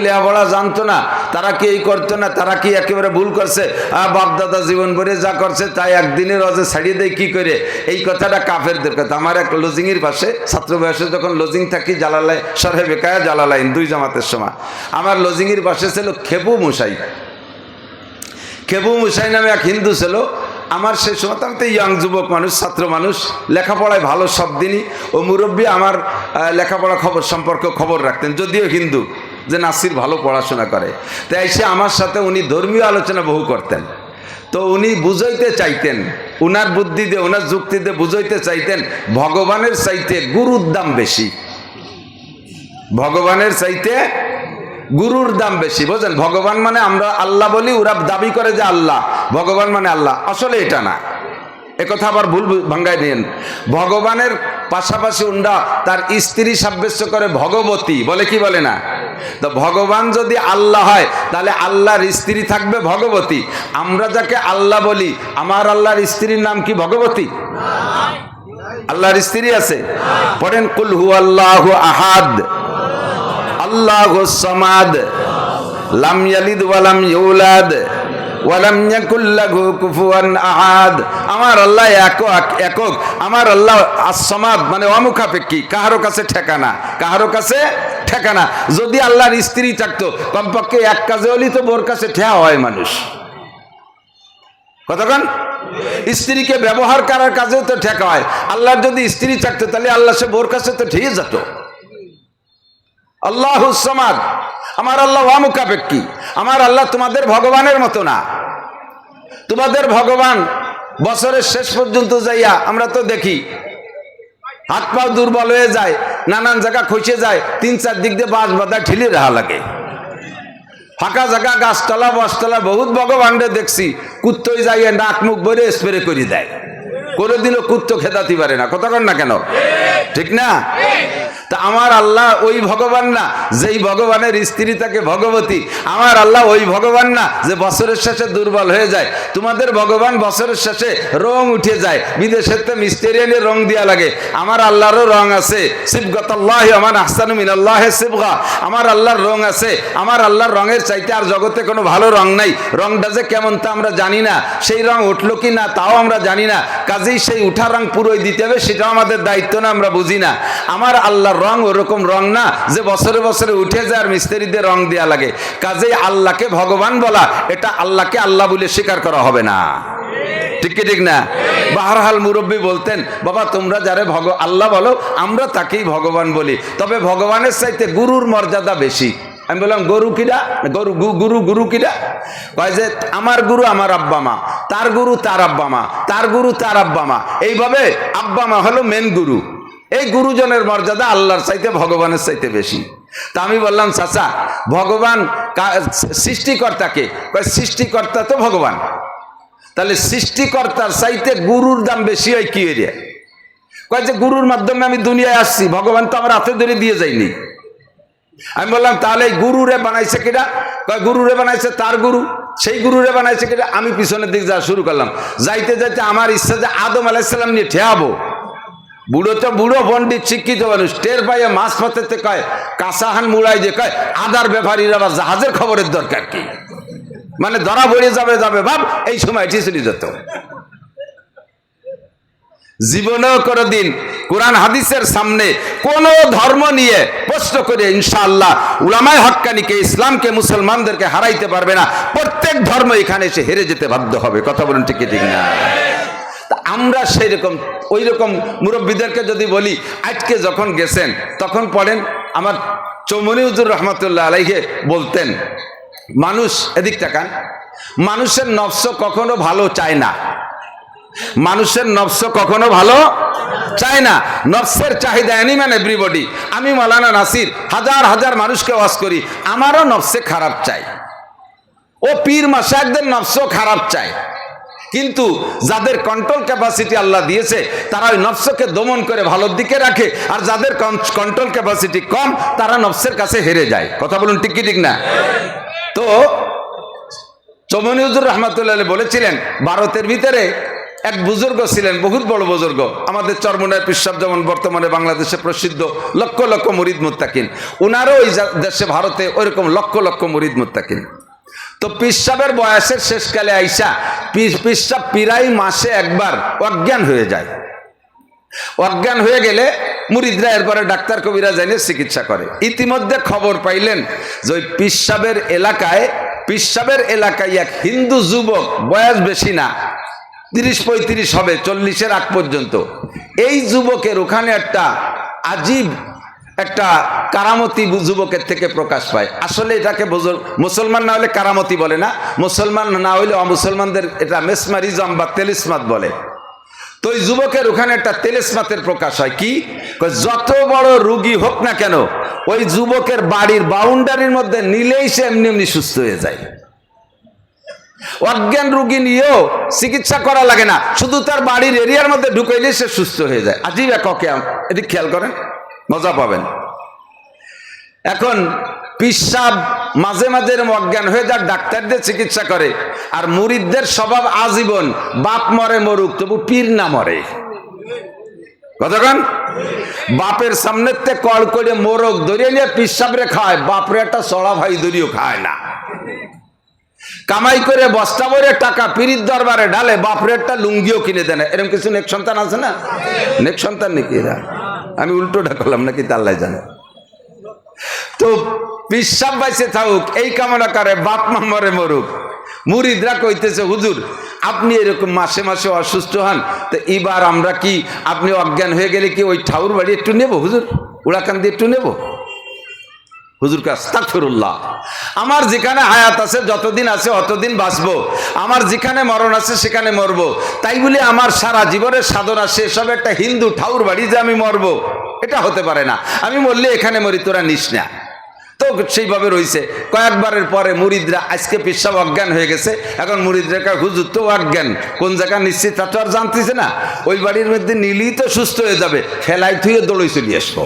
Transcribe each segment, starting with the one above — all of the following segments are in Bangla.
লেখাপড়া জানতো না তারা কি এই করতো না তারা কি একেবারে ভুল করছে? আহ, বাপদাদা জীবন ভরে যা করছে তাই একদিনের রজে ছাড়িয়ে দেয় কি করে? এই কথাটা কাফেরদের কথা। আমার এক লজিংয়ের পাশে ছাত্র বয়সে যখন লজিং থাকি জালালাই সরে বেকায়া জালালাইন দুই জামাতের সময়। আমার লজিংয়ের পাশে ছিল খেপু মশাই খেবু মুসাই নামে এক হিন্দু ছিল। আমার সেই সময় আমি তো ইয়াং যুবক মানুষ ছাত্র মানুষ। লেখাপড়ায় ভালো সব দিনই ও মুরব্বী আমার লেখাপড়া খবর সম্পর্কে খবর রাখতেন যদিও হিন্দু। যে নাসির ভালো পড়াশোনা করে। তাই সে আমার সাথে উনি ধর্মীয় আলোচনা বহু করতেন। তো উনি বুঝাইতে চাইতেন, উনার বুদ্ধি দিয়ে ওনার যুক্তি দিয়ে বুঝাইতে চাইতেন, ভগবানের চাইতে গুরুর দাম বেশি। ভগবানের চাইতে গুরুর দাম বেশি বোঝেন ভগবান মানে আমরা আল্লাহ বলি, ওরা দাবি করে যে আল্লাহ, ভগবান মানে আল্লাহ। আসলে এটা না। একথা আবার ভুল ভাঙ্গাই নিন ভগবানের পাশাপাশি উন্ডা তার স্ত্রী সাব্যস্ত করে ভগবতী, বলে কি বলে না? তো ভগবান যদি আল্লাহ হয়, তাহলে আল্লাহর স্ত্রী থাকবে ভগবতী। আমরা যাকে আল্লাহ বলি, আমার আল্লাহর স্ত্রীর নাম কি ভগবতী? আল্লাহর স্ত্রী আছে? পড়েন, কুল হু আল্লাহ আহাদ, আল্লাহ সমাদ, লাম ইয়ালিদ ওয়ালাম ইউলাদ। ওয়ালাম ইয়াকুল লাহু কুফুয়ান আহাদ। আমার আল্লাহ একক একক। আমার আল্লাহ আসমাদ মানে অমুখাপেক্ষী। কাহারো কাছে ঠিকানা, কাহারো কাছে ঠিকানা। যদি আল্লাহর স্ত্রী থাকতো, কমপক্ষে এক কাজে হলেই তো বোর কাছে ঠেয়া হয় মানুষ। কতক্ষণ স্ত্রীকে ব্যবহার করার কাজেও তো ঠেকা হয়। আল্লাহর যদি স্ত্রী থাকতো, তাহলে আল্লাহ সে বোর কাছে তো ঠেয়ে যেত। আল্লাহ সমাদ। আমার আল্লাহ ওয়ামুখাপেক্ষী আমার আল্লাহ তোমাদের ভগবানের মতো না। তোমাদের ভগবান বছরের শেষ পর্যন্ত যাইয়া আমরা তো দেখি। হাত পাও দুর্বল হয়ে যায়, নানান জায়গা খসে যায়, তিন চার দিক দিয়ে বাঁশ বাঁধা ঠেলে রাখা লাগে। ফাঁকা জায়গা, গাছতলা, বসতলা, বহুত ভগবানরে দেখছি, কুত্তই যাইয়া নাক মুখ ভরে স্প্রে করে দেয়। কোনোদিনও কুত্ত খেদাতে পারে না। কতক্ষণ না কেন? ঠিক না? তা আমার আল্লাহ ওই ভগবান না, যেই ভগবানের স্ত্রী তাকে ভগবতী। আমার আল্লাহ ওই ভগবান না, যে বছরের শেষে দুর্বল হয়ে যায়। তোমাদের ভগবান বছরের শেষে রং উঠে যায়। বিদেশের তো মিস্তেরি এনে রং দেওয়া লাগে। আমার আল্লাহরও রং আছে। শিবগতাল্লাহ আমার আহসানু মিনাল্লাহ শিবগা আমার আল্লাহর রং আছে। আমার আল্লাহর রঙের চাইতে আর জগতে কোনো ভালো রং নাই। রংটা যে কেমন তা আমরা জানি না। সেই রং উঠল কি না, তাও আমরা জানি না। কাজেই সেই উঠা রং পুরোই দিতে হবে, সেটাও আমাদের দায়িত্ব না, আমরা বুঝি না। আমার আল্লাহর রং ওরকম রং না যে বছরে বছরে উঠে যায় আর মিস্ত্রিদের রং দেওয়া লাগে। কাজেই আল্লাহকে ভগবান বলা, এটা আল্লাহকে আল্লাহ বলে স্বীকার করা হবে না। ঠিক ঠিক না? বাহারহাল মুরব্বী বলতেন, বাবা, তোমরা যারে ভগ, আল্লাহ বলো, আমরা তাকেই ভগবান বলি। তবে ভগবানের চাইতে গুরুর মর্যাদা বেশি। আমি বললাম, গরু কিরা গরু গুরু গুরু কিরা কয় যে, আমার গুরু আমার আব্বা মা, তার গুরু তার আব্বা মা, তার গুরু তার আব্বা মা। এইভাবে আব্বা মা হলো মেন গুরু। এই গুরুজনের মর্যাদা আল্লাহর চাইতে, ভগবানের চাইতে বেশি। তা আমি বললাম, চাচা, ভগবান সৃষ্টিকর্তাকে? কয়, সৃষ্টিকর্তা তো ভগবান। তাহলে সৃষ্টিকর্তার চাইতে গুরুর দাম বেশি হয় কি এরিয়া কয় যে, গুরুর মাধ্যমে আমি দুনিয়ায় আসছি, ভগবান তো আমার হাতে ধরে দিয়ে যায়নি। আমি বললাম, তাহলে এই গুরুরে বানাইছে কিনা কয়, গুরুরে বানাইছে তার গুরু? সেই গুরুরে বানাইছে কিনা আমি পিছনের দিক যাওয়া শুরু করলাম। যাইতে যাইতে আমার ইচ্ছা যে আদম আলাইসাল্লাম নিয়ে ঠেয়াবো। বুড়ো তো বুড়ো, পণ্ডিত, শিক্ষিত মানুষ। টের পাইয়ে মাছ পাতে কয় কাঁচাহান মুড়াই যে কয়, আদার ব্যাপারীর আবার জাহাজের খবরের দরকার কি? মানে ধরা পড়ে যাবে যাবে, ভাব, এই সময় এটি চলে যেত। জীবনেও কোনো দিন কোরআন হাদিসের সামনে কোন ধর্ম নিয়ে প্রশ্ন করে ইনশাআল্লাহ উলামায় হক্কানিকে, ইসলামকে, মুসলমানদেরকে হারাইতে পারবে না। প্রত্যেক ধর্ম এখানে এসে হেরে যেতে বাধ্য হবে। কথা বলুন ঠিক ঠিক না? আমরা সেই রকম ওই রকম মুরব্বীদেরকে যদি বলি, আজকে যখন গেছেন, তখন পড়েন, আমার চৌমনি উজুর রহমতুল্লাহ আলাইহে বলতেন, মানুষ এদিক তাকান মানুষের নফস কখনো ভালো চায় না। মানুষের নফস কখনো ভালো চায় না। নফসের চাহিদা অ্যানিম্যান এভরিবডি আমি মালানা নাসির, হাজার হাজার মানুষকে ওয়াজ করি, আমারও নফসে খারাপ চাই। ও পীর মাসাকদের নফসও খারাপ চায়। কিন্তু যাদের কন্ট্রোল ক্যাপাসিটি আল্লাহ দিয়েছে, তারা ওই নফসকে দমন করে ভালোর দিকে রাখে, আর যাদের কন্ট্রোল ক্যাপাসিটি কম, তারা নফসের কাছে হেরে যায়। কথা বলুন ঠিক কি ঠিক না? তো চমনিউজুর রহমতুল্লাহ বলেছিলেন, ভারতের ভিতরে এক বুজুর্গ ছিলেন, বহুত বড় বুজুর্গ। আমাদের চরমনায় পিসাব যেমন বর্তমানে বাংলাদেশে প্রসিদ্ধ, লক্ষ লক্ষ মুরিদ মুত্তাকিন। ওনারও ওই দেশে, ভারতে ওইরকম লক্ষ লক্ষ মুরিদ মুত্তাকিন। তো পিসাবের বয়সের শেষকালে আইসা পিসাব পিরাই মাসে একবার অজ্ঞান হয়ে যায়। অজ্ঞান হয়ে গেলে মুরিদরা এরপরে ডাক্তার কবিরা জানিয়ে চিকিৎসা করে। ইতিমধ্যে খবর পাইলেন যে ওই পিসাবের এলাকায় পিসাবের এলাকায় এক হিন্দু যুবক, বয়স বেশি না তিরিশ পঁয়ত্রিশ হবে, চল্লিশের আগ পর্যন্ত। এই যুবকের ওখানে একটা আজীব একটা কারামতি যুবকের থেকে প্রকাশ পায়। আসলে এটাকে মুসলমান না হলে কারামতি বলে না, মুসলমান না হলে অমুসলমানদের এটা মেসমারিজম বা তেলিসমাত বলে। তো ওই যুবকের ওখানে একটা তেলেসমাতের প্রকাশ হয়, কি? যত বড় রুগী হোক না কেন, ওই যুবকের বাড়ির বাউন্ডারির মধ্যে নিলেই সে এমনি এমনি সুস্থ হয়ে যায়। অজ্ঞান রুগী নিয়েও চিকিৎসা করা লাগে না। শুধু তার বাড়ির এরিয়ার মধ্যে ঢুকাইলে সে সুস্থ হয়ে যায়। আজীব এক অকেয়াম এদিক খেয়াল করেন, মজা পাবেন। এখন পিসাব মাঝে মাঝে অজ্ঞান হয়ে যার ডাক্তারদের চিকিৎসা করে, আর মুরিদদের স্বভাব আজীবন, বাপ মরে মরুক, তবু পীর না মরে। কতক্ষণ বাপের সামনেতে কল করে মোরগ ধরিয়ে নিয়ে পিসাবরে খায়, বাপরে একটা সড়া ভাই ধরিও খায় না। কামাই করে বস্তা ভরে টাকা পিরিত দরবারে ঢালে বাপরে একটা লুঙ্গিও কিনে দেয় না। এরকম কিছু নেক সন্তান আছে না? নেক সন্তান নাকি এরা? আমি উল্টোটা করলাম নাকি তাল্লাই জানে। তো পিসাব বাইসে থাকুক, এই কামনা করে বাপ মা মরে মরুক। মুরিদরা কইতেছে, হুজুর, আপনি এরকম মাসে মাসে অসুস্থ হন, তো এবার আমরা কি, আপনি অজ্ঞান হয়ে গেলে কি ওই ঠাউর বাড়ি একটু নেব হুজুর? উড়াকান দিয়ে একটু নেব? হুজুর কাস্তাকফিরুল্লাহ আমার যেখানে হায়াত আছে, যতদিন আছে অতদিন বাঁচবো। আমার যেখানে মরণ আছে, সেখানে মরবো। তাই বলে আমার সারা জীবনের সাধনা শেষ হবে, একটা হিন্দু ঠাউর বাড়ি যে আমি মরবো, এটা হতে পারে না। আমি মরলে এখানে মরি, তোরা নিস না। তো সেইভাবে রয়েছে কয়েকবারের পরে মুরিদরা, আজকে পেশাব অজ্ঞান হয়ে গেছে। এখন মুরিদরা হুজুর, তো অজ্ঞান। কোন জায়গা নিশ্চিত তা তো আর জানতেছে না। ওই বাড়ির মধ্যে নিলেই তো সুস্থ হয়ে যাবে। ফেলাই থুয়ে দৌড়ে চলে আসব।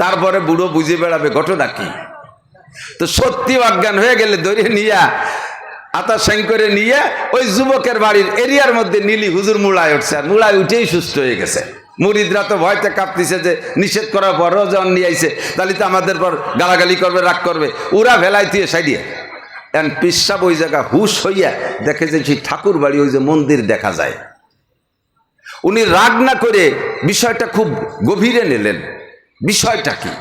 তারপরে বুড়ো বুঝে বেড়াবে, ঘটনা কি? তো সত্যি অজ্ঞান হয়ে গেলে ধরে নিয়া, আতা সেং করে নিয়ে ওই যুবকের বাড়ির এরিয়ার মধ্যে নীলি হুজুর মুড়ায় উঠছে। আর মুড়ায় উঠেই সুস্থ হয়ে গেছে। মুরিদরা তো ভয়তে কাঁপতিছে যে নিষেধ করার পরও যখন নিয়ে আইছে, তাহলে তো আমাদের পর গালাগালি করবে, রাগ করবে। ওরা ভেলাই দিয়ে সাইডিয়ে এন পিসাব ওই জায়গা হুশ হইয়া দেখে যে সেই ঠাকুর বাড়ি, ওই যে মন্দির দেখা যায়। উনি রাগ না করে বিষয়টা খুব গভীরে নিলেন। বিষয়টা কি?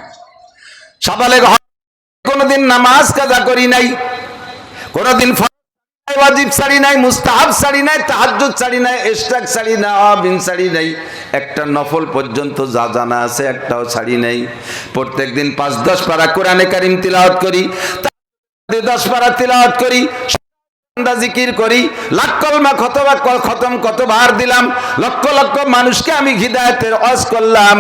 সকালে কোনোদিন নামাজ কাজা করি নাই, কোনোদিন একটা নফল পর্যন্ত যা জানা আছে একটাও শাড়ি নাই। পাঁচ দশ পারা কোরআনে কারিম তিলাওয়াত করি দশ পারা তিলাওয়াত করি জিকির করি খতম কতবার দিলাম, লক্ষ লক্ষ মানুষকে আমি হৃদায়তের করলাম।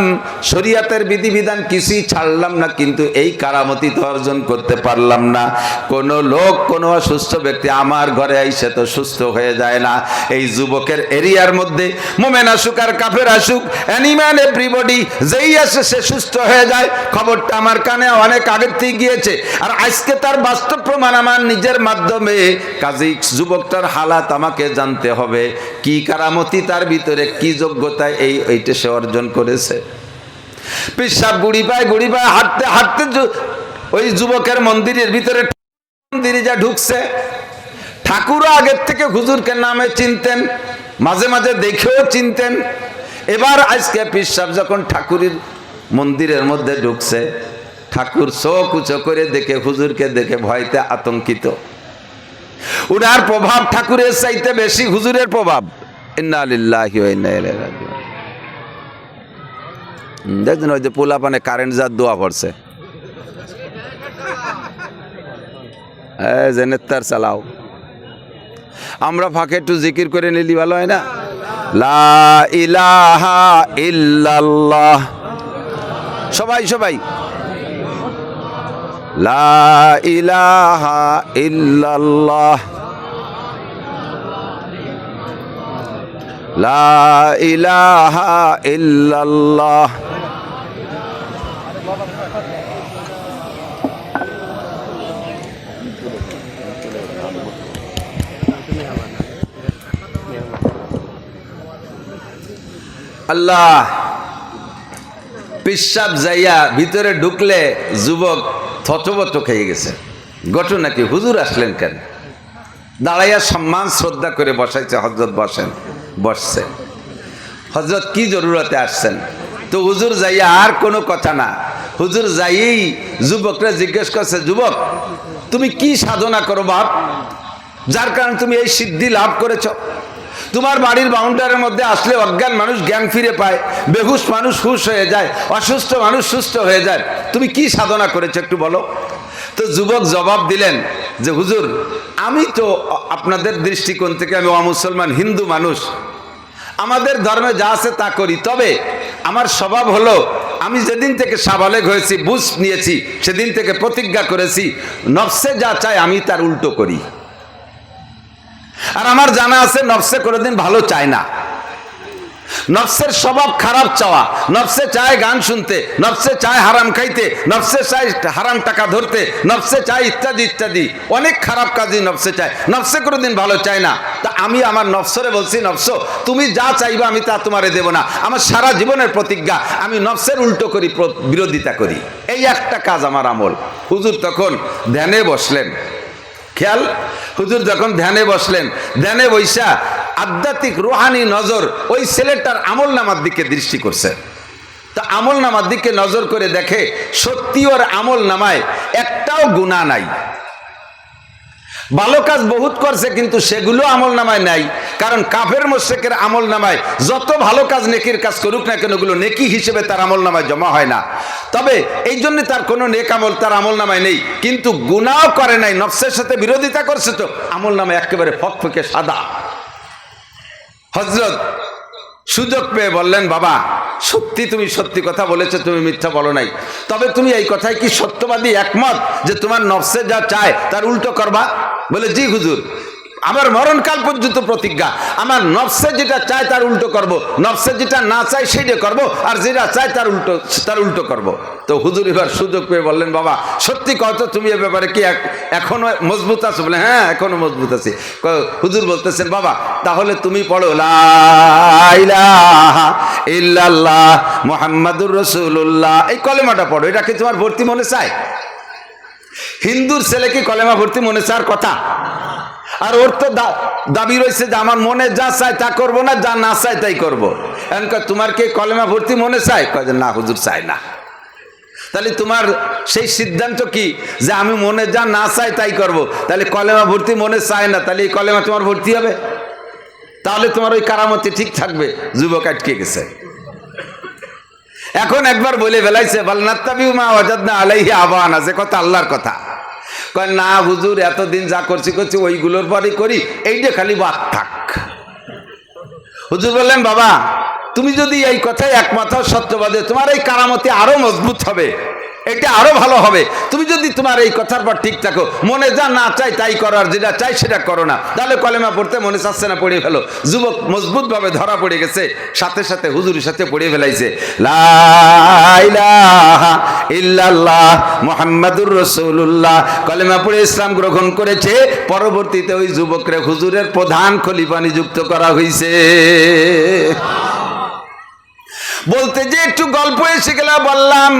শরিয়াতের বিধিবিধান কিছুই ছাড়লাম না, কিন্তু এই কারামতি তো অর্জন করতে পারলাম না। কোন লোক, কোন অসুস্থ ব্যক্তি আমার ঘরে আইসে তো সুস্থ হয়ে যায় না। এই যুবকের এরিয়ার মধ্যে মোমেন আসুক আর কাফের আসুক অ্যানিম্যান এভরিবডি যেই আসে সে সুস্থ হয়ে যায়। খবরটা আমার কানে অনেক আগের থেকে গিয়েছে। আর আজকে তার বাস্তব প্রমাণ আমার নিজের মাধ্যমে। কাজেই যুবকটার হালাত আমাকে জানতে হবে। কি কারামতি তার ভিতরে, কি যোগ্যতা এই এইটা সে অর্জন করেছে। পেশাব গুড়ি পায় গুড়ি পায় হাঁটতে হাঁটতে ওই যুবকের মন্দিরের ভিতরে মন্দিরে যা ঢুকছে। ঠাকুরও আগের থেকে হুজুরকে নামে চিনতেন, মাঝে মাঝে দেখেও চিনতেন। এবার আজকে পিসাব যখন ঠাকুরের মন্দিরের মধ্যে ঢুকছে, ঠাকুর চোখ উঁচো করে দেখে, হুজুরকে দেখে ভয়তে আতঙ্কিত। উনার প্রভাব ঠাকুরের চাইতে বেশি হুজুরের প্রভাব। দেখছেন ওই যে পোলা পানে কারেন্ট যার দোয়া পড়ছে। জেনেতার চালাও। আমরা ফাঁকে একটু জিকির করে নিলি, ভালো হয় না? লা ইলাহা ইল্লাল্লাহ। সবাই সবাই। লা ইলাহা লা ইলাহা আল্লাহ পিসাব যাইয়া ভিতরে ঢুকলে যুবক থতবত খেয়ে গেছে। ঘটনা কি হুজুর আসলেন কেন? দাঁড়াইয়া সম্মান, শ্রদ্ধা করে বসাইছে হজরত বসেন, বসছে। হজরত কি জরুরতে আসছেন? তো হুজুর যাইয়া আর কোনো কথা না। হুজুর যাইয়েই যুবকরা জিজ্ঞেস করছে, যুবক, তুমি কি সাধনা করো বাপ? যার কারণে তুমি এই সিদ্ধি লাভ করেছ? তোমার বাড়ির বাউন্ডারের মধ্যে আসলে অজ্ঞান মানুষ জ্ঞান ফিরে পায়, বেহুশ মানুষ হুশ হয়ে যায়, অসুস্থ মানুষ সুস্থ হয়ে যায়। তুমি কি সাধনা করেছ একটু বলো? তো যুবক জবাব দিলেন যে, হুজুর, আমি তো আপনাদের দৃষ্টিকোণ থেকে আমি অমুসলমান, হিন্দু মানুষ। আমাদের ধর্মে যা আছে তা করি। তবে আমার স্বভাব হলো, আমি যেদিন থেকে সাবালেগ হয়েছি, বুঝ নিয়েছি, সেদিন থেকে প্রতিজ্ঞা করেছি, নফসে যা চায় আমি তার উল্টো করি। আর আমার জানা আছে, নফসে কোনোদিন ভালো চায় না। নফসের স্বভাব খারাপ চাওয়া, নফসে চায় গান শুনতে, নফসে চায় হারাম খাইতে, নফসে চায় হারাম টাকা ধরতে, নফসে চায় ইত্যাদি ইত্যাদি। অনেক খারাপ কাজই নফসে চায়, নফসে কোনোদিন ভালো চায় না। তা আমি আমার নফসরে বলছি, নফস, তুমি যা চাইবে আমি তা তোমারে দেব না। আমার সারা জীবনের প্রতিজ্ঞা, আমি নফসের উল্টো করি বিরোধিতা করি। এই একটা কাজ আমার আমল। হুজুর তখন ধ্যানে বসলেন। খেয়াল? হুজুর যখন ধ্যানে বসলেন, ধ্যানে বৈশা আধ্যাত্মিক রুহানি নজর ওই ছেলেটার আমল নামার দিকে দৃষ্টি করছে। তা আমল নামার দিকে নজর করে দেখে সত্যি ওর আমল নামায় একটাও গুণা নাই। ভালো কাজ বহুত করছে, কিন্তু সেগুলো আমল নামায় নাই। কারণ কাফের মোশেকের আমল নামায় যত ভালো কাজ নেকির কাজ করুক না কেন, ওগুলো নেকি হিসেবে তার আমল নামায় জমা হয় না। তবে এই জন্য তার কোনো নেক আমল, তার আমল নামায় নেই। কিন্তু গুণাও করে নাই, নফসের সাথে বিরোধিতা করছে তো। আমল নামায় একেবারে ফকফকে সাদা। হজরত সুযোগ পেয়ে বললেন, বাবা, সত্যি তুমি সত্যি কথা বলেছ, তুমি মিথ্যা বলো নাই। তবে তুমি এই কথায় কি সত্যবাদী, একমত যে তোমার নফসে যা চায় তার উল্টো করবা? বলে, জি হুজুর। আমার মরণকাল পর্যন্ত প্রতিজ্ঞা। আমার নফসে যেটা চায় তার উল্টো করব। নফসে যেটা না চায় সেটা করব, আর যেটা চায় তার উল্টো তার উল্টো করব। তো হুজুর এবার সুযোগ পেয়ে বললেন, বাবা, সত্যি কত তুমি এ ব্যাপারে কি এখনও মজবুত আছো? বলে হ্যাঁ এখনও মজবুত আছি। হুজুর বলতেছেন, বাবা, তাহলে তুমি পড়ো, লা ইলাহা ইল্লাল্লাহ মুহাম্মাদুর রাসূলুল্লাহ। এই কলেমাটা পড়ো, এটা কি তোমার ভর্তি মনে চায়? হিন্দুর ছেলেকে কলেমা ভর্তি মনে চার কথা। আর ওর তো দাবি রয়েছে যে আমার মনে যা চাই তা করব না যা না চাই তাই করব। এখন কয়, তোমার কি কলেমা ভর্তি মনে চায়? কয় না হুজুর চাই না। তাহলে তোমার সেই সিদ্ধান্ত কি? যে আমি মনে যা না চাই তাই করব। তাহলে কলেমা ভর্তি মনে চায় না তাহলে এই কলেমা তোমার ভর্তি হবে? তাহলে তোমার ওই কারামতি ঠিক থাকবে যুবক আটকে গেছে। এখন একবার বলে বেলাইছে বালনাত্তাবিউ মা ওয়াজাদনা আলাইহি আবান আছে কথা, আল্লাহর কথা। কয়, না হুজুর, এতদিন যা করছি করছি, ওইগুলোর পরই করি এই যে খালি বাদ থাক। হুজুর বললেন, বাবা, তুমি যদি এই কথাই একমাত্র সত্যবাদে, তোমার এই কারামতি আরও মজবুত হবে। এটা আরও ভালো হবে। তুমি যদি তোমার এই কথার পর ঠিক থাকো, মনে যা না চাই তাই করো, আর যেটা চাই সেটা করো না। তাহলে কলেমা পড়তে মনে চাচ্ছে না পড়ে ফেলো। যুবক মজবুত ভাবে ধরা পড়ে গেছে, সাথে সাথে হুজুরের সাথে পড়ে ফেলাইছে। মুহাম্মাদুর রাসূলুল্লাহ। কলেমা পড়ে ইসলাম গ্রহণ করেছে, পরবর্তীতে ওই যুবকরে হুজুরের প্রধান খলিফা নিযুক্ত করা হয়েছে বলতে যে একটু গল্প এসে গেলে, বললাম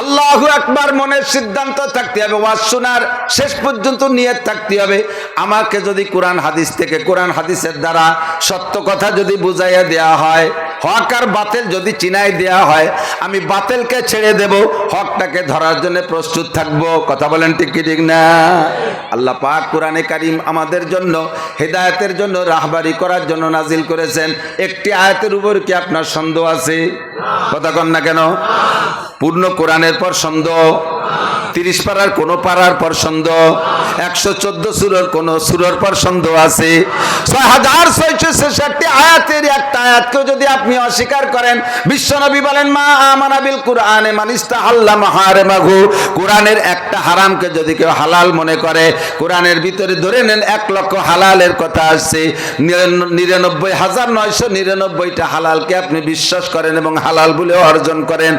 আল্লাহু একবার মনের সিদ্ধান্ত থাকতে হবে, ওয়াজ শোনার শেষ পর্যন্ত নিয়ত থাকতে হবে। আমাকে যদি কোরআন হাদিস থেকে, কোরআন হাদিসের দ্বারা সত্য কথা যদি বুঝাইয়া দেয়া হয়, হক আর বাতিল যদি চিনাই দেয়া হয়, আমি বাতিলকে ছেড়ে দেব, হকটাকে ধরার জন্য প্রস্তুত থাকব। কথা বলেন ঠিক ঠিক না? আল্লাহ পাক কোরআনে কারিম আমাদের জন্য হেদায়েতের জন্য রাহবারি করার জন্য নাজিল করেছেন। একটি আয়াতের উপর কি আপনার সন্দেহ আছে? কথা কন না কেন? পূর্ণ কোরআনের পর সন্দেহ তিরিশ পাড়ার কোন পাড়ার পর একশো চোদ্দ সুরের কোন সুরের পর আছে? ছয় হাজার ছয়শো ছেষট্টি আয়াতের একটা আয়াতকেও যদি আপনি অস্বীকার করেন, বিশ্বনবী বলেন, মা আমানাবিল কোরআনে মানিস্তা আল্লাহ মাহারে মাঘু কোরআনের একটা হারামকে যদি কেউ হালাল মনে করে, কোরআনের ভিতরে ধরে নেন, এক লক্ষ হালালের কথা আসছে। নিরানব্বই হাজার নয়শো নিরানব্বইটা হালালকে আপনি বিশ্বাস করেন এবং হালাল বলে অর্জন করেন।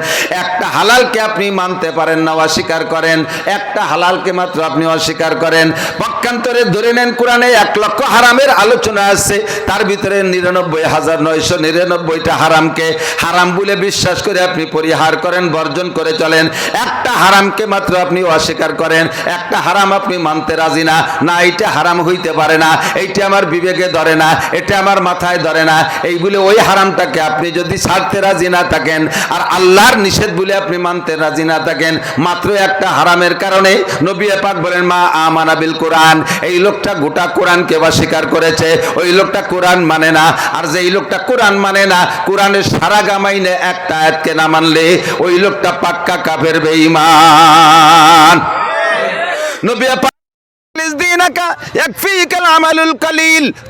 একটা হালালকে আপনি মানতে পারেন না, অস্বীকার করেন। করেন, একটা হালালকে মাত্র আপনি অস্বীকার করেন। পক্ষান্তরে ধরে নেন, কোরআনে এক লক্ষ হারামের আলোচনা আছে। তার ভিতরে নিরানব্বই হাজার নয়শো নিরানব্বইটা হারামকে হারাম বলে বিশ্বাস করে আপনি পরিহার করেন, বর্জন করে চলেন। একটা হারামকে মাত্র আপনি অস্বীকার করেন। একটা হারাম আপনি মানতে রাজি না। না, এইটা হারাম হইতে পারে না। এইটা আমার বিবেকে ধরে না। এটা আমার মাথায় ধরে না। এই বলে ওই হারামটাকে আপনি যদি ছাড়তে রাজি না থাকেন, আর আল্লাহর নিষেধ বলে আপনি মানতে রাজি না থাকেন, মাত্র একটা হারামের কারণে নবী পাক বলেন, মা আমানাবিল কোরআন। এই লোকটা গোটা কোরআনকে স্বীকার করেছে। ওই লোকটা কোরআন মানে না। আর যে এই লোকটা কোরআন মানে না, কোরআনের সারা গামাইনে একটা আয়াতকে না মানলে ওই লোকটা পাক্কা কাফের বেঈমান। নবী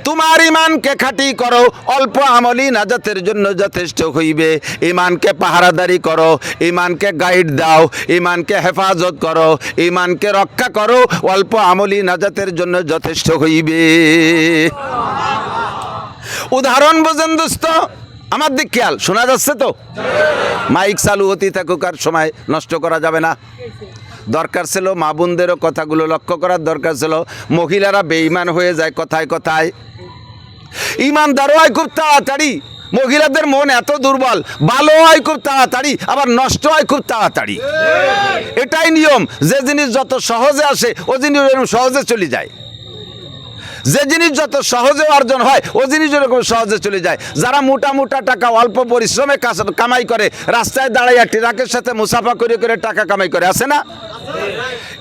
তোমার ইমানকে করো, অল্প নাজাতের জন্য যথেষ্ট হইবে। ইমানকে পাহারাদারি করো ইমানকে গাইড দাও ইমানকে হেফাজত করো ইমানকে রক্ষা করো, অল্প আমলই নাজাতের জন্য যথেষ্ট হইবে। উদাহরণ বোঝেন দোস্ত, আমার দিক খেয়াল, শোনা যাচ্ছে তো? মাইক চালু হতে থাকুক, আর সময় নষ্ট করা যাবে না। দরকার ছিল মা বোনদেরও কথাগুলো লক্ষ্য করার দরকার ছিল। মহিলারা বেঈমান হয়ে যায় কথায় কথায়। ইমানদারও হয় খুব তাড়াতাড়ি। মহিলাদের মন এত দুর্বল, ভালো হয় খুব তাড়াতাড়ি, আবার নষ্ট হয় খুব তাড়াতাড়ি। এটাই নিয়ম, যে জিনিস যত সহজে আসে, ও জিনিস এরকম সহজে চলে যায়। যে জিনিস যত সহজে অর্জন হয়, ও জিনিস এরকম সহজে চলে যায়। যারা মোটা মোটা টাকা, অল্প পরিশ্রমে কামাই করে, রাস্তায় দাঁড়াইয়া ট্রাকের সাথে মুসাফা করে করে টাকা কামাই করে, আছে না?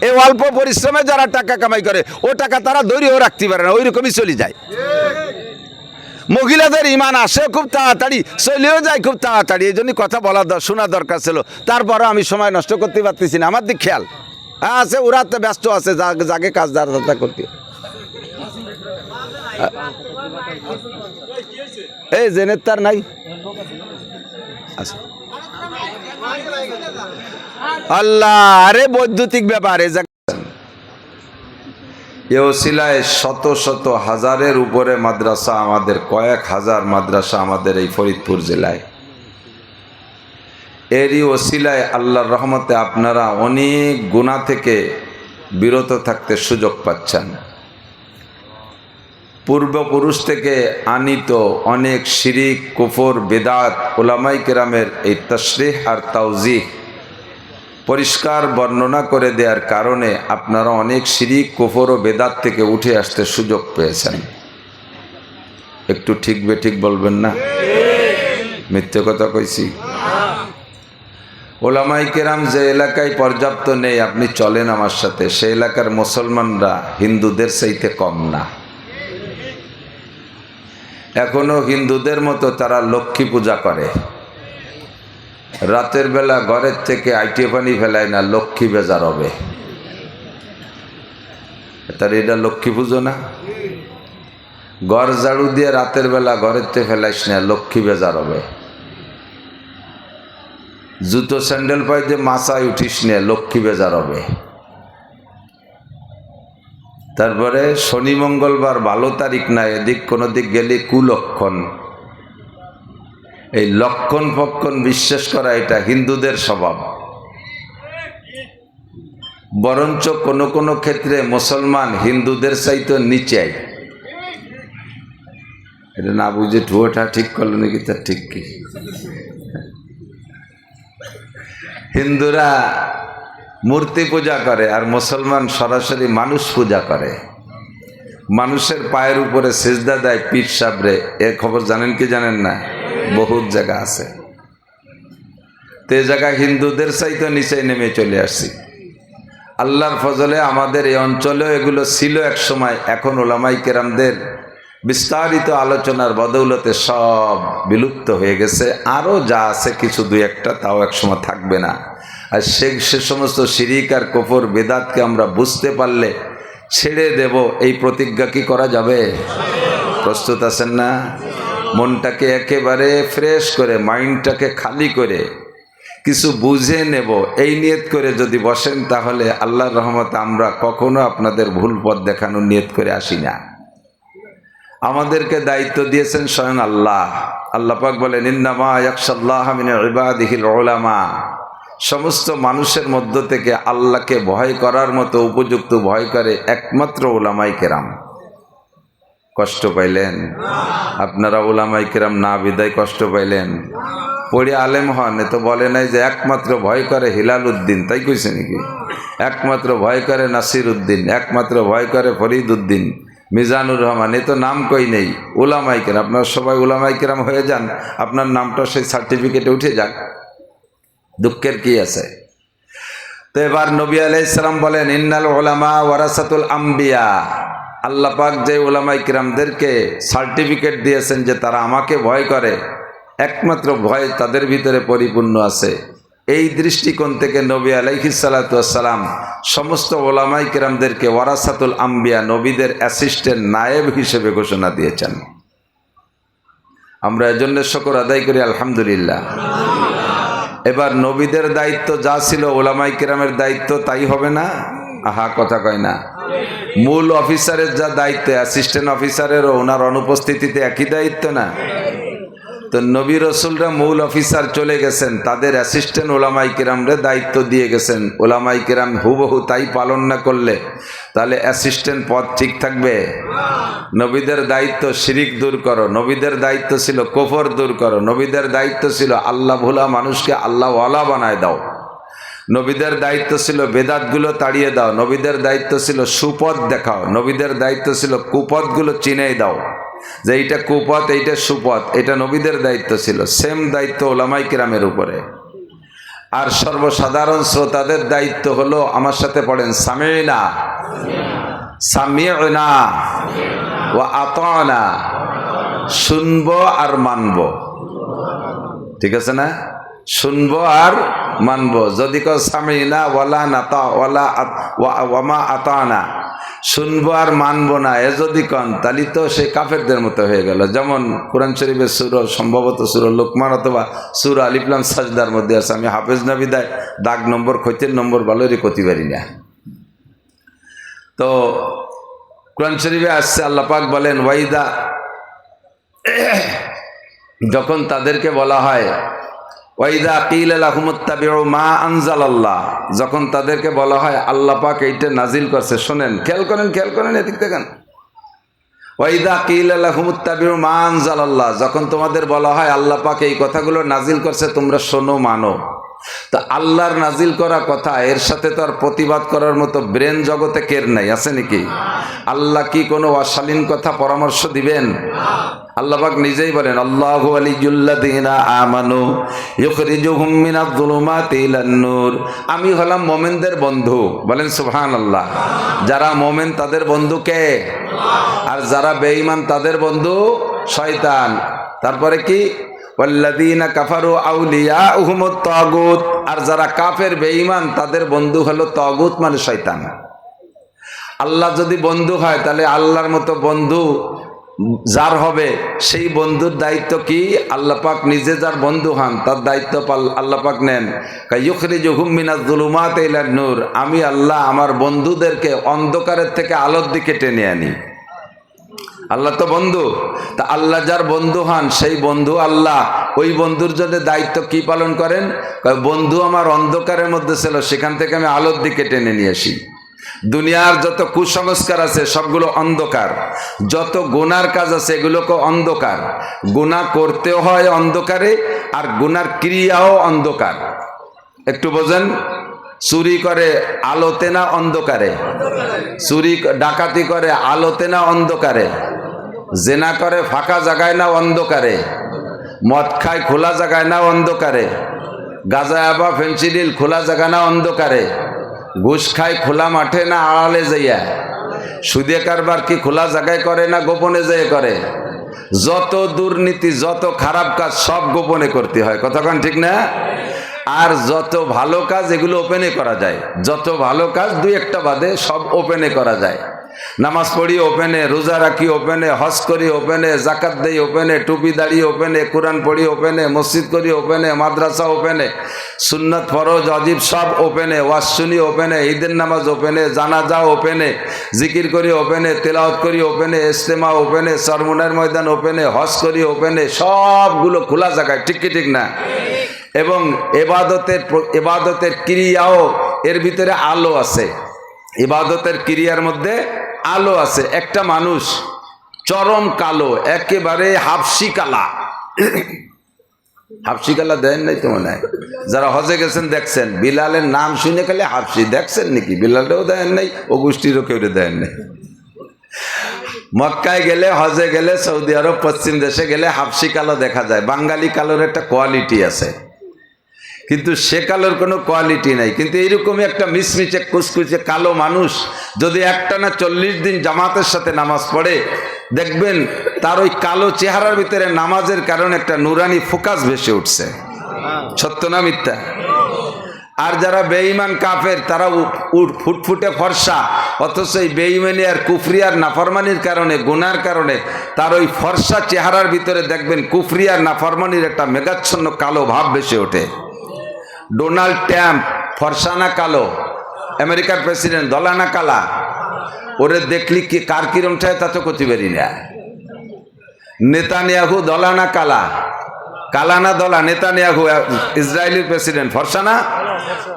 এই অল্প পরিশ্রমে যারা টাকা কামাই করে, ও টাকা তারা ধৈর্যও রাখতে পারে না ওই রকমই চলে যায়। মহিলাদের ইমান আসে খুব তাড়াতাড়ি, চলেও যায় খুব তাড়াতাড়ি, এই জন্যই কথা বলা শোনা দরকার ছিল। তারপরও আমি সময় নষ্ট করতে পারতেছি না, আমার দিক খেয়াল। হ্যাঁ আছে, ওরা তো ব্যস্ত আছে, যাকে কাজ দাঁড়া করতে। এই জেনের তার নাই? আচ্ছা। আল্লাহ, আরে বৈদ্যুতিক ব্যাপার এ ওসিলায় শত শত হাজারের উপরে মাদ্রাসা আমাদের, কয়েক হাজার মাদ্রাসা আমাদের এই ফরিদপুর জেলায়। এরই ওসিলায় আল্লাহর রহমতে আপনারা অনেক গুণা থেকে বিরত থাকতে সুযোগ পাচ্ছেন। পূর্বপুরুষ থেকে আনিত অনেক শিরিক, কুফর, বেদাত, ওলামাই কেরামের এই তশরিহ আর তাওজিহ পরিষ্কার বর্ণনা করে দেওয়ার কারণে আপনারা অনেক শিরিক, কুফর ও বেদাত থেকে উঠে আসতে সুযোগ পেয়েছেন। একটু ঠিক বে ঠিক বলবেন না? মিথ্যে কথা কইছি? ওলামাই কেরাম যে এলাকায় পর্যাপ্ত নেই, আপনি চলেন আমার সাথে। সে এলাকার মুসলমানরা হিন্দুদের চাইতে কম না। এখনও হিন্দুদের মতো তারা লক্ষ্মী পূজা করে। রাতের বেলা ঘরের থেকে আইটে পানি ফেলায় না, লক্ষ্মী বেজার হবে। তার এটা লক্ষ্মী পুজো না? ঘর ঝাড়ু দিয়ে রাতের বেলা ঘরের থেকে ফেলাইস না, লক্ষ্মী বেজার হবে। জুতো, স্যান্ডেল পাই যে মাথায় উঠিস নে, লক্ষ্মী বেজার হবে। তারপরে শনি মঙ্গলবার ভালো তারিখ না, এদিক কোনো দিক গেলে কুলক্ষণ। এই লক্ষণ ফক্ষণ বিশ্বাস করা এটা হিন্দুদের স্বভাব। বরঞ্চ কোনো কোনো ক্ষেত্রে মুসলমান হিন্দুদের চাইতে নিচে এটা না বুঝে ঠুয়োটা ঠিক করল নাকি তার ঠিক কি? হিন্দুরা মূর্তি পূজা করে আর মুসলমান সরাসরি মানুষ পূজা করে। মানুষের পায়ের উপরে সেজদা দেয়, পীর সাবরে এ খবর জানেন কি জানেন না? বহুত জায়গা আছে। তে জায়গা হিন্দুদের চাইতে নিচে নেমে চলে আসছি। আল্লাহর ফজলে আমাদের এই অঞ্চলেও এগুলো ছিল এক সময়। এখন ওলামাই কেরামদের বিস্তারিত আলোচনার বদৌলতে সব বিলুপ্ত হয়ে গেছে। আরও যা আছে কিছু দুই একটা, তাও এক সময় থাকবে না। আর সে সে সমস্ত শিরিক আর কফর বেদাতকে আমরা বুঝতে পারলে ছেড়ে দেব। এই প্রতিজ্ঞা কি করা যাবে? প্রস্তুত আছেন না? মনটাকে একেবারে ফ্রেশ করে, মাইন্ডটাকে খালি করে কিছু বুঝে নেব। এই নিয়ত করে যদি বসেন তাহলে আল্লাহর রহমতে আমরা কখনো আপনাদের ভুল পথ দেখানোর নিয়ত করে আসি না। আমাদেরকে দায়িত্ব দিয়েছেন স্বয়ং আল্লাহ। আল্লাহ পাক বলেন, ইন্নামা ইয়াকশাল্লাহ মিন ইবাদিহিল উলামা। সমস্ত মানুষের মধ্য থেকে আল্লাহকে ভয় করার মতো উপযুক্ত ভয় করে একমাত্র ওলামাই কেরাম। কষ্ট পাইলেন। আপনারা ওলামাই কেরাম না বিদায় কষ্ট পাইলেন। পড়ে আলেম হন তো বলে নাই যে একমাত্র ভয় করে হিলাল উদ্দিন তাই কইছে নাকি? একমাত্র ভয় করে নাসির উদ্দিন একমাত্র ভয় করে ফরিদ উদ্দিন মিজানুর রহমান, এ তো নাম কই নেই। ওলামাই কেরাম, আপনার সবাই ওলামাই কেরাম হয়ে যান, আপনার নামটা সেই সার্টিফিকেটে উঠে যাক। দুঃখের কি আছে? তো এবার নবী আলাইসালাম বলেন, ইন্নাল ওলামা ওয়ারাসাতুল আম্বিয়া। আল্লাহ পাক যে ওলামাই কিরামদেরকে সার্টিফিকেট দিয়েছেন যে তারা আমাকে ভয় করে, একমাত্র ভয় তাদের ভিতরে পরিপূর্ণ আছে। এই দৃষ্টিকোণ থেকে নবী আলাইহিসালাতাম সমস্ত ওলামাই কিরামদেরকে ওয়ারাসাতুল আম্বিয়া, নবীদের অ্যাসিস্ট্যান্ট নায়েব হিসেবে ঘোষণা দিয়েছেন। আমরা এজন্য শকর আদায় করি, আলহামদুলিল্লাহ। এবার নবীদের দায়িত্ব যা ছিল ওলামাই কিরামের দায়িত্ব তাই হবে না? আহা, কথা কয় না। মূল অফিসারের যা দায়িত্ব অ্যাসিস্ট্যান্ট অফিসারেরও ওনার অনুপস্থিতিতে একই দায়িত্ব না? তো নবী রসুলরা মূল অফিসার চলে গেছেন, তাদের অ্যাসিস্ট্যান্ট ওলামাই কিরামরে দায়িত্ব দিয়ে গেছেন। ওলামাই কিরাম হুবহু তাই পালন না করলে তাহলে অ্যাসিস্ট্যান্ট পদ ঠিক থাকবে? নবীদের দায়িত্ব শিরিক দূর করো, নবীদের দায়িত্ব ছিল কোফর দূর করো, নবীদের দায়িত্ব ছিল আল্লাহ ভোলা মানুষকে আল্লাহ ওয়ালা বানায় দাও। নবীদের দায়িত্ব ছিল বেদাতগুলো তাড়িয়ে দাও, নবীদের দায়িত্ব ছিল সুপথ দেখাও, নবীদের দায়িত্ব ছিল কুপথগুলো চিনেই দাও। যে এইটা কুপথ, এইটা সুপথ, এটা নবীদের দায়িত্ব ছিল। সেম দায়িত্ব ওলামাই কিরামের উপরে। আর সর্বসাধারণ শ্রোতাদের দায়িত্ব হলো, আমার সাথে পড়েন সামিনা সামিনা ও আতনা, শুনব আর মানব। ঠিক আছে না? শুনব আর মানবো। যদি কেউ সামিনা ওয়ালা নাতা, ওয়ালা ওয়ামা আতানা। শুনব আর মানবো না। এ যদি কন, তাহলে তো সে কাফেরদের মতো হয়ে গেল। যেমন কোরআন শরীফের সুর, সম্ভবত সুর লোকমান অথবা সুর আলিফলাম সাজদার মধ্যে আছে। আমি হাফেজ নবিদায় দাগ নম্বর, খৈতের নম্বর ভালোই করতে পারি না। তো কোরআন শরীফে আসছে আল্লাপাক বলেন, ওয়াইদা, যখন তাদেরকে বলা হয় মা আল্লাহ যখন তাদেরকে বলা হয়, আল্লাহ পাক এইটা নাজিল করছে, শোনেন, খেয়াল করেন খেয়াল করেন এদিক দেখেন ওয়াইদা কিল আলহমুত্তাবিউ মা আনজাল আল্লাহ যখন তোমাদের বলা হয়, আল্লাহ পাক এই কথাগুলো নাজিল করছে, তোমরা শোনো, মানো। তা আল্লাহর নাজিল করা কথা, এর সাথে তো আর প্রতিবাদ করার মতো ব্রেন জগতে কের নাই, আছে নাকি? আল্লাহ কি কোনো অশালীন কথা পরামর্শ দিবেন? আল্লাহবাক নিজেই বলেন, আল্লাহু আলিজুল্লাযীনা আমানু ইলান-নূর আমি হলাম মোমেনদের বন্ধু। বলেন সুহান আল্লাহ যারা মোমেন, তাদের বন্ধু কে? আর যারা বেঈমান, তাদের বন্ধু শয়তান। তারপরে কি? ওয়াল্লাযীনা কাফারু আউলিয়াউহুমুত তাগুত। আর যারা কাফের, বেঈমান, তাদের বন্ধু হলো তাগুত মানে শয়তান। আল্লাহ যদি বন্ধু হয়, তাহলে আল্লাহর মতো বন্ধু যার হবে, সেই বন্ধুর দায়িত্ব কি? আল্লাপাক নিজে যার বন্ধু হন, তার দায়িত্ব আল্লাহ পাক নেন। জুলুমাত নূর, আমি আল্লাহ আমার বন্ধুদেরকে অন্ধকারের থেকে আলোর দিকে টেনে আনি। আল্লাহ তো বন্ধু, তা আল্লাহ যার বন্ধু হন, সেই বন্ধু আল্লাহ, ওই বন্ধুর জন্য দায়িত্ব কি পালন করেন? বন্ধু আমার অন্ধকারের মধ্যে ছিল, সেখান থেকে আমি আলোর দিকে টেনে নিয়ে আসি। দুনিয়ার যত কুসংস্কার আছে, সবগুলো অন্ধকার। যত গুনার কাজ আছে এগুলোকে অন্ধকার। গুণা করতেও হয় অন্ধকারে, আর গুনার ক্রিয়াও অন্ধকার। একটু বোঝেন, চুরি করে আলোতে না অন্ধকারে? চুরি, ডাকাতি করে আলোতে না অন্ধকারে? জেনা করে ফাঁকা জায়গায় না অন্ধকারে? মদ খায় খোলা জায়গায় না অন্ধকারে? গাজা আবা ফেন্সিডিল খোলা জায়গা না অন্ধকারে? ঘুষ খায় খোলা মাঠে না আড়ালে যাইয়া? সুদে কারবার কি খোলা জায়গায় করে না গোপনে যেয়ে করে? যত দুর্নীতি, যত খারাপ কাজ সব গোপনে করতে হয়। কতক্ষণ ঠিক না? আর যত ভালো কাজ এগুলো ওপেনে করা যায়। যত ভালো কাজ দুই একটা বাদে সব ওপেনে করা যায়। নামাজ পড়ি, ওপেনে রোজা রাখি, ওপেনে হজ করি, ওপেনে জাকাত দেই, ওপেনে টুপি দাঁড়িয়ে ওপেনে কোরআন পড়ি, ওপেনে মসজিদ করি, ওপেনে মাদ্রাসা, ওপেনে সুন্নত, ফরজ অজিব সব ওপেনে, ওয়াজ শুনি, ওপেনে ঈদের নামাজ, ওপেনে জানাজা, ওপেনে জিকির করি, ওপেনে তেলাওত করি, ওপেনে ইস্তেমা ওপেনে সরমুনের ময়দান, ওপেনে হজ করি, ওপেনে সবগুলো খোলা জায়গায়, ঠিক কি ঠিক না? এবং এবাদতের এবাদতের ক্রিয়াও এর ভিতরে আলো আছে। ইবাদতের ক্রিয়ার মধ্যে আলো আছে, একটা মানুষ চরম কালো, একেবারে হাফসি কালা। হাফসি কালা দেন নাই তো মনে হয়। যারা হজে গেছেন দেখছেন, বিলালের নাম শুনে খালি হাফসি, দেখছেন নাকি? বিলালেও দেন নাই ও গোষ্ঠীরও কেউ দেন নাই। মক্কায় গেলে, হজে গেলে, সৌদি আরব, পশ্চিম দেশে গেলে হাফসি কালো দেখা যায়। বাঙালি কালোর একটা কোয়ালিটি আছে। কিন্তু সে কালোর কোনো কোয়ালিটি নাই। কিন্তু এইরকমই একটা মিসমিচে কুচকুচে কালো মানুষ যদি একটা না চল্লিশ দিন জামাতের সাথে নামাজ পড়ে, দেখবেন তার ওই কালো চেহারার ভিতরে নামাজের কারণে একটা নুরানি ফোকাস ভেসে উঠছে। সত্য না মিথ্যা? আর যারা বেঈমান কাফের, তারা ফুটফুটে ফর্সা, অথচ এই বেঈমানি আর কুফরি আর নাফরমানির কারণে, গুনার কারণে, তার ওই ফর্সা চেহারার ভিতরে দেখবেন কুফরি আর নাফরমানির একটা মেঘাচ্ছন্ন কালো ভাব ভেসে ওঠে। ডোনাল্ড ট্যাম্প ফরসানা কালো, আমেরিকার প্রেসিডেন্ট, দলানা কালা, ওরে দেখলি কি, কার কিরম ঠায়, তা তো করতে পারি না। নেতানিয়াহু দলানা কালা কালানা দলা, নেতানিয়াহু ইসরায়েলের প্রেসিডেন্ট, ফরসানা,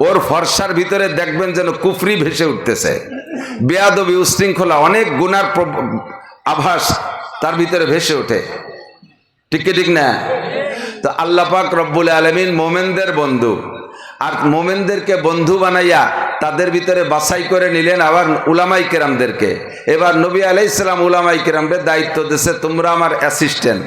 ওর ফর্সার ভিতরে দেখবেন যেন কুফরি ভেসে উঠতেছে। বেয়াদবি, উশৃঙ্খলা, অনেক গুনার আভাস তার ভিতরে ভেসে ওঠে। ঠিক ঠিক না? তো আল্লাহ পাক রব্বুল আলমিন মোমেনদের বন্ধু আর মোমেনদেরকে বন্ধু বানাইয়া তাদের ভিতরে বাছাই করে নিলেন আবার উলামাই কেরামদেরকে। এবার নবী আলাইসালাম উলামাই কেরামদের দায়িত্ব দিয়েছে তোমরা আমার অ্যাসিস্ট্যান্ট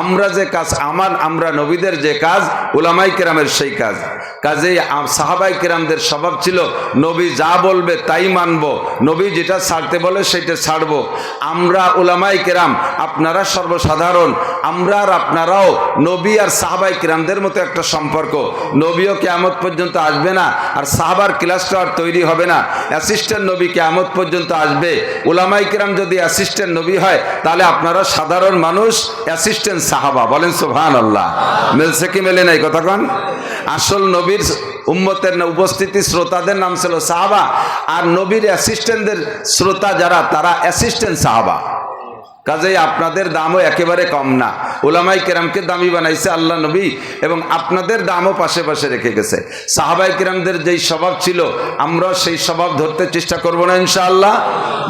আমরা যে কাজ, আমার, আমরা নবীদের যে কাজ, উলামাই কেরামের সেই কাজ। কাজেই সাহাবাই কেরামদের স্বভাব ছিল, নবী যা বলবে তাই মানব, নবী যেটা ছাড়তে বলে সেটা ছাড়বো। আমরা উলামাই কেরাম আপনারা সর্বসাধারণ, আমরা আর আপনারাও নবী আর সাহাবাই কিরামদের মতো একটা সম্পর্ক। নবীও কেয়ামত পর্যন্ত আসবে না, আর সাহাবার ক্লাসটা আর তৈরি হবে না। অ্যাসিস্ট্যান্ট নবী কেয়ামত পর্যন্ত আসবে। ওলামাই কিরাম যদি অ্যাসিস্ট্যান্ট নবী হয়, তাহলে আপনারা সাধারণ মানুষ অ্যাসিস্ট্যান্ট সাহাবা। বলেন সোহান আল্লাহ মেলছে কি মেলে নাই কথা কন? আসল নবীর উম্মতের উপস্থিতি শ্রোতাদের নাম ছিল সাহাবা, আর নবীর অ্যাসিস্ট্যান্টদের শ্রোতা যারা, তারা অ্যাসিস্ট্যান্ট সাহাবা। কাজেই আপনাদের দামও একেবারে কম না। ওলামাই কেরামকে দামি বানাইছে আল্লাহ নবী এবং আপনাদের দামও পাশে পাশে রেখে গেছে। সাহাবাই কেরামদের যেই স্বভাব ছিল আমরা সেই স্বভাব ধরতে চেষ্টা করব না ইনশাআল্লাহ।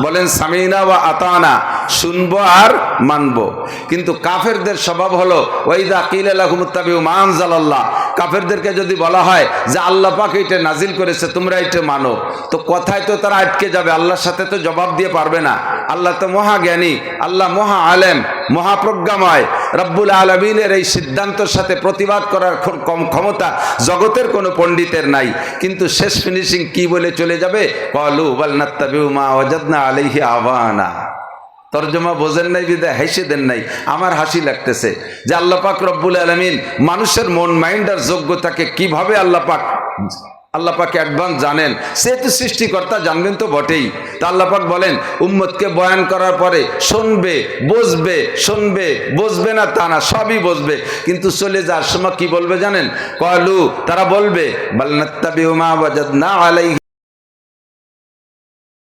বলেন, সামিনা বা আতানা, শুনব আর মানবো। কিন্তু কাফেরদের স্বভাব হলো ওইদা কিল আল্লাহমুত্তাবি মানজালাল্লাহ কাফেরদেরকে যদি বলা হয় যে আল্লাহ পাক এটা নাজিল করেছে, তোমরা এটা মানো। তো কথায় তো তারা আটকে যাবে, আল্লাহর সাথে তো জবাব দিয়ে পারবে না। আল্লাহ তো মহাজ্ঞানী আল্লাহ মহা আলেম মহাপ্রজ্ঞাময় রব্বুল আলমিনের এই সিদ্ধান্তর সাথে প্রতিবাদ করার কম ক্ষমতা জগতের কোনো পণ্ডিতের নাই। কিন্তু শেষ ফিনিশিং কি বলে চলে যাবে? কলু বলনাত্তাবিউ মা ওয়াজাদনা আলাইহি তর্জমা বোঝেন নাই বিদায় হেসে দেন নাই। আমার হাসি লাগতেছে যে আল্লাহ পাক রব্বুল আলমিন মানুষের মন, মাইন্ড আর যোগ্যতাকে কীভাবে আল্লাহ পাক আল্লাহ পাক অ্যাডভান্স জানেন। সে তো সৃষ্টিকর্তা জানবেন তো বটেই। তা আল্লাহ পাক বলেন, উম্মতকে বয়ান করার পরে শুনবে বসবে শুনবে বসবে না তা না, সবই বসবে কিন্তু চলে যাওয়ার সময় কি বলবে জানেন? কলু, তারা বলবে বালনাত্তাবিউমা না আলাইহি